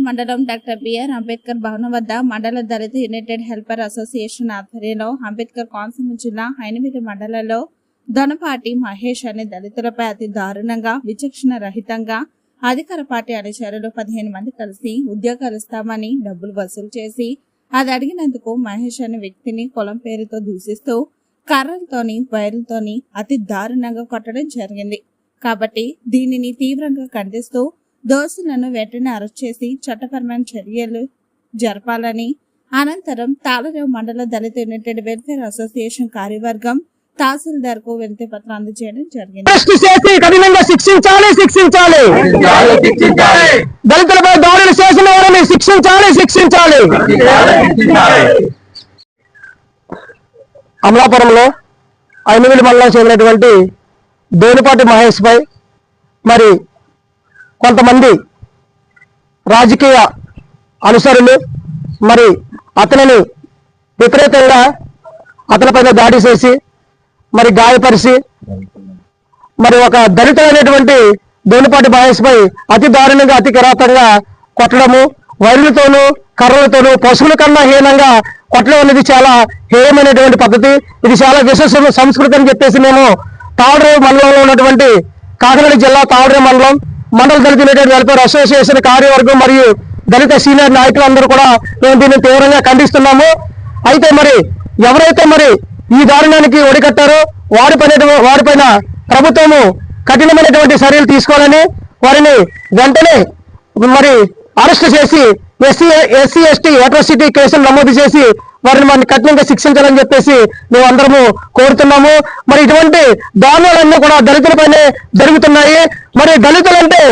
మండలం doctor BR Ambedkar భవనం వద్ద మండల దళిత యునైటెడ్ హెల్పర్ అసోసియేషన్ ఆధ్వర్యంలో అంబేద్కర్ కోనసీమ జిల్లా హైనవిధి మండలంలో దొనపాటి మహేష్ అనే దళితులపై అతి దారుణంగా విచక్షణ రహితంగా అధికార పార్టీ అనుచరులు పదిహేను మంది కలిసి ఉద్యోగాలు ఇస్తామని డబ్బులు వసూలు చేసి అది అడిగినందుకు మహేష్ అనే వ్యక్తిని పొలం పేరుతో దూషిస్తూ కర్రలతోని వైర్లతోని అతి దారుణంగా కొట్టడం జరిగింది. కాబట్టి దీనిని తీవ్రంగా ఖండిస్తూ దోషులను వెంటనే అరెస్ట్ చేసి చట్టపరమైన చర్యలు జరపాలని అనంతరం తాళరేవు మండల దళిత యునైటెడ్ వెల్ఫేర్ అసోసియేషన్ కార్యవర్గం తహసీల్దార్కు వినతి పత్రం అందజేయడం జరిగింది కఠినంగా శిక్షించాలి శిక్షించాలి. దళితులపై దాడులు చేసిన వారిని శిక్షించాలి శిక్షించాలి శిక్షించాలి. అమలాపురంలో ఐనవిలి మండలం చెందినటువంటి దేనిపాటి మహేష్ పై మరి కొంతమంది రాజకీయ అనుసరులు మరి అతనిని వ్యతిరేకంగా అతనిపైన దాడి చేసి మరి గాయపరిచి మరి ఒక దళితులైనటువంటి దోనిపాటి బాయస్పై అతి దారుణంగా అతి కిరాతంగా కొట్టడము వైర్లతోనూ కర్రలతోనూ పశువుల కన్నా హీనంగా కొట్టడం అనేది చాలా హేయమైనటువంటి పద్ధతి. ఇది చాలా విశేష సంస్కృతి అని చెప్పేసి మేము తావడరేవు మండలంలో ఉన్నటువంటి కాకినాడ జిల్లా తావడరేవు మండలం మండల దళిత యునైటెడ్ వెల్ఫేర్ అసోసియేషన్ కార్యవర్గం మరియు దళిత సీనియర్ నాయకులందరూ కూడా మేము దీన్ని తీవ్రంగా ఖండిస్తున్నాము. అయితే మరి ఎవరైతే మరి ఈ దారుణానికి ఒడికట్టారో వారిపైన వారిపైన ప్రభుత్వము కఠినమైనటువంటి చర్యలు తీసుకోవాలని వారిని వెంటనే మరి అరెస్ట్ చేసి ఎస్సీ ఎస్సీ ఎస్టీ అట్రాసిటీ కేసులు నమోదు చేసి వారిని మరి కఠినంగా శిక్షించాలని చెప్పేసి మేము అందరము కోరుతున్నాము. మరి ఇటువంటి దారుణాలన్నీ కూడా దళితులపైనే జరుగుతున్నాయి. మరి దళితులు అంటే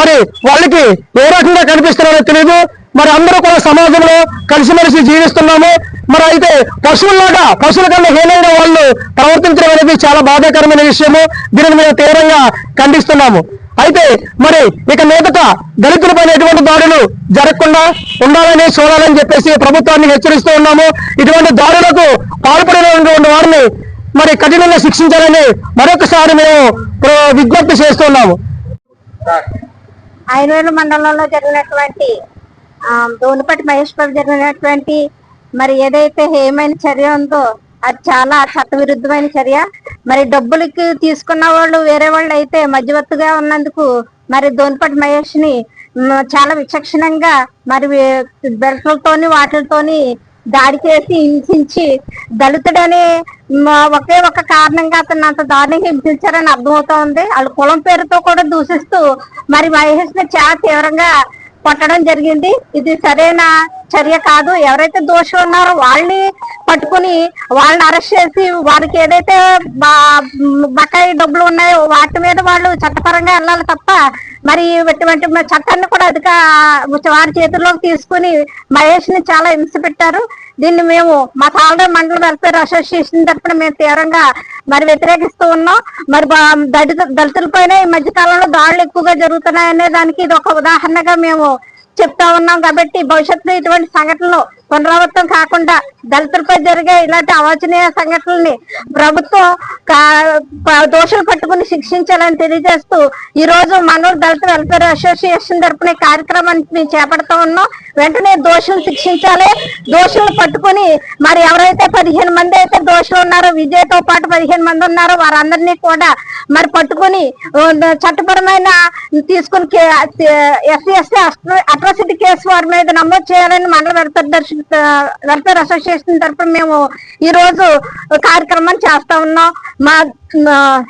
మరి వాళ్ళకి ఏ రకంగా కనిపిస్తున్నారో తెలియదు మరి అందరూ కూడా సమాజంలో కలిసిమెలిసి జీవిస్తున్నాము. మరి అయితే పశువుల్లాగా పశువుల కన్నా హీనైన వాళ్ళు ప్రవర్తించడం అనేది చాలా బాధాకరమైన విషయము. దీనిని మేము తీవ్రంగా ఖండిస్తున్నాము. అయితే మరి ఇక మీదట దళితులపైన ఎటువంటి దాడులు జరగకుండా ఉండాలని చూడాలని చెప్పేసి ప్రభుత్వాన్ని హెచ్చరిస్తూ ఉన్నాము. ఇటువంటి దాడులకు పాల్పడినటువంటి వారిని మరి కఠినంగా శిక్షించాలని మరొకసారి మేము విజ్ఞప్తి చేస్తున్నాము ఐనూరు మండలంలో జరిగినటువంటి ఆ, దోనిపట్టి మహేష్ బాబు జరిగినటువంటి మరి ఏదైతే హేమైన చర్య ఉందో అది చాలా చట్టవిరుద్ధమైన చర్య. మరి డబ్బులకి తీసుకున్న వాళ్ళు వేరే వాళ్ళు అయితే మధ్యవర్తిగా ఉన్నందుకు మరి దోనిపటి మహేష్ని చాలా విచక్షణంగా మరి బెల్ట్లతోని వాటితోని దాడి చేసి హింసించి దళితుడని ఒకే ఒక కారణంగా అతను అంత దారుణంగా హింసించారని అర్థమవుతా ఉంది. వాళ్ళ కులం పేరుతో కూడా దూషిస్తూ మరి మహేష్ని చాలా తీవ్రంగా కొట్టడం జరిగింది. ఇది సరైన చర్య కాదు. ఎవరైతే దోషులు ఉన్నారో వాళ్ళని పట్టుకుని వాళ్ళని అరెస్ట్ చేసి వారికి ఏదైతే బకాయి డబ్బులు ఉన్నాయో వాటి మీద వాళ్ళు చట్టపరంగా వెళ్ళాలి తప్ప మరి ఇటువంటి చట్టాన్ని కూడా అధిక వారి చేతుల్లోకి తీసుకుని మహేష్ని చాలా హింస పెట్టారు. దీన్ని మేము మా తాళ మండల వెల్ఫేర్ అసోసియేషన్ తరఫున మేము తీవ్రంగా మరి వ్యతిరేకిస్తూ ఉన్నాం. మరి దళిత దళితులపైన ఈ మధ్య కాలంలో దాడులు ఎక్కువగా జరుగుతున్నాయనే దానికి ఇది ఒక ఉదాహరణగా మేము చెప్తా ఉన్నాం కాబట్టి భవిష్యత్తులో ఇటువంటి సంఘటనలు పునరావృతం కాకుండా దళితులపై జరిగే ఇలాంటి అవాంఛనీయ సంఘటనల్ని ప్రభుత్వం కా- దోషులు పట్టుకుని శిక్షించాలని తెలియజేస్తూ ఈ రోజు మనూరు దళిత వెల్ఫేర్ అసోసియేషన్ తరపున కార్యక్రమాన్ని మేము చేపడుతూ ఉన్నాం. వెంటనే దోషులు శిక్షించాలి. దోషులు పట్టుకుని మరి ఎవరైతే పదిహేను మంది అయితే దోషులు ఉన్నారో విజయ్తో పాటు పదిహేను మంది ఉన్నారో వారందరినీ కూడా మరి పట్టుకుని చట్టపరమైన తీసుకుని ఎస్సీ ఎస్టీ అట్రాసిటీ కేసు వారి మీద నమోదు చేయాలని మండల వెల్ఫేర్ దర్శనం వెల్ఫేర్ అసోసియేషన్ తరఫున మేము ఈ రోజు కార్యక్రమం చేస్తా ఉన్నాం. మా మా-